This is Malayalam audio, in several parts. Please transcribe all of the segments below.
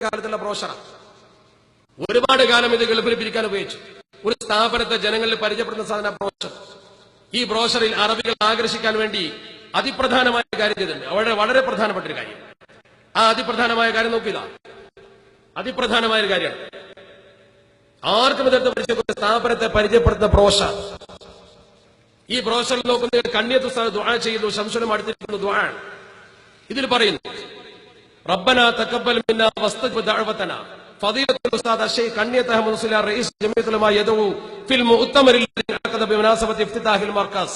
കാലത്തുള്ള ബ്രോഷറാണ് ഒരുപാട് കാലം ഇത് ഗൾഫിൽ ഉപയോഗിച്ചു. ഒരു സ്ഥാപനത്തെ ജനങ്ങളിൽ പരിചയപ്പെടുന്ന സാധന ബ്രോഷർ ഈ ബ്രോഷറിൽ അറബികൾ ആകർഷിക്കാൻ വേണ്ടി അതിപ്രധാനമായ കാര്യം ചെയ്തിട്ടുണ്ട്. വളരെ വളരെ പ്രധാനപ്പെട്ട ഒരു കാര്യം. ആ അതിപ്രധാനമായ കാര്യം നോക്കില്ല അതിപ്രധാനമായ ഒരു കാര്യമാണ് ആർക്കും ഇതെടുത്ത് പരിചയപ്പെട്ട സ്ഥാപനത്തെ പരിചയപ്പെടുത്തുന്ന ബ്രോഷർ ഈ ബ്രോഷറിൽ നോക്കുന്ന ഉസ്താദ് ദുആ ചെയ്യുന്നു ശംസുലും അടുത്തിരിക്കുന്നു ദുആ. ഇതിൽ പറയുന്നു ربنا تقبل منا واستجب دعوتنا فضيلة الأستاذ الشيخ كنية أحمد الصلاة رئيس جمعية العلماء يدعو في المؤتمر الذي عقد بمناسبة افتتاح المركز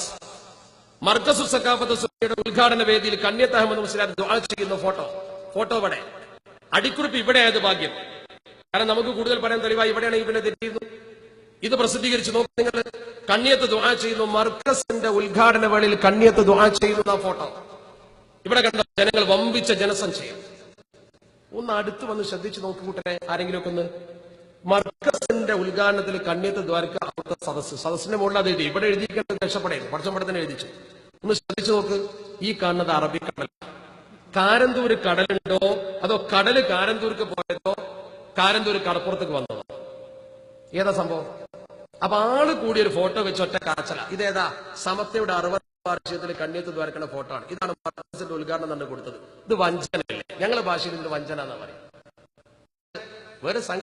മർക്കസു സക്കാഫത്ത് സുബിയുടെ ഉദ്ഘാടന വേദിയിൽ കന്യത്ത് അഹമ്മദ് മുസ്ലാം ദുആ ചെയ്യുന്ന ഫോട്ടോ. ഫോട്ടോ ഇവിടെ. അടിക്കുറിപ്പ് ഇവിടെയായത് ഭാഗ്യം. കാരണം നമുക്ക് കൂടുതൽ പറയാൻ തെളിവായി ഇവിടെയാണ് ഇവനെ തെറ്റിയിരുന്നു ഇത് പ്രസിദ്ധീകരിച്ചു നോക്കി നിങ്ങൾ. കന്യത്ത് ദുആ ചെയ്യുന്നു. മർക്കസിന്റെ ഉദ്ഘാടന വേളയിൽ കന്യത്ത് ദുആ ചെയ്യുന്ന ഫോട്ടോ. ഇവിടെ കണ്ട? ജനങ്ങൾ വമ്പിച്ച ജനസഞ്ചയം ഒന്ന് അടുത്ത് വന്ന് ശ്രദ്ധിച്ച് നോക്കി കൂട്ടരെ ആരെങ്കിലും ഒക്കെ ഒന്ന്. മർക്കസിന്റെ ഉദ്ഘാടനത്തിൽ കണ്ണീത്ത് ദ്വാരക്ക അവിടുത്തെ സദസ് സദസ്സിന്റെ മുകളിൽ അത് എഴുതി. ഇവിടെ എഴുതിയിരിക്കുന്നത് രക്ഷപ്പെടേത് പടച്ചമ്പടത്തിന് എഴുതിച്ചു. ഒന്ന് ശ്രദ്ധിച്ചു നോക്ക്. ഈ കാണുന്നത് അറബിക്കടൽ കാരന്തൂര് കടലുണ്ടോ? അതോ കടൽ കാരന്തൂർക്ക് പോയതോ? കാരന്തൂര് കടപ്പുറത്തേക്ക് വന്നതോ? ഏതാ സംഭവം? അപ്പൊ ആൾ കൂടി ഒരു ഫോട്ടോ വെച്ച് ഒറ്റ കാച്ചല. ഇതേതാ? സമത്തയുടെ അറുപത് വാർഷികത്തിൽ കണ്ണിയത്ത് ദ്വാരക്കുന്ന ഫോട്ടോ ആണ്. ഇതാണ് മർക്കസിന്റെ ഉദ്ഘാടനം തന്നെ കൊടുത്തത്. ഇത് വഞ്ചനയല്ലേ? ഞങ്ങളുടെ ഭാഷയിൽ ഇതിന് വഞ്ചന എന്നാ പറയും വേറെ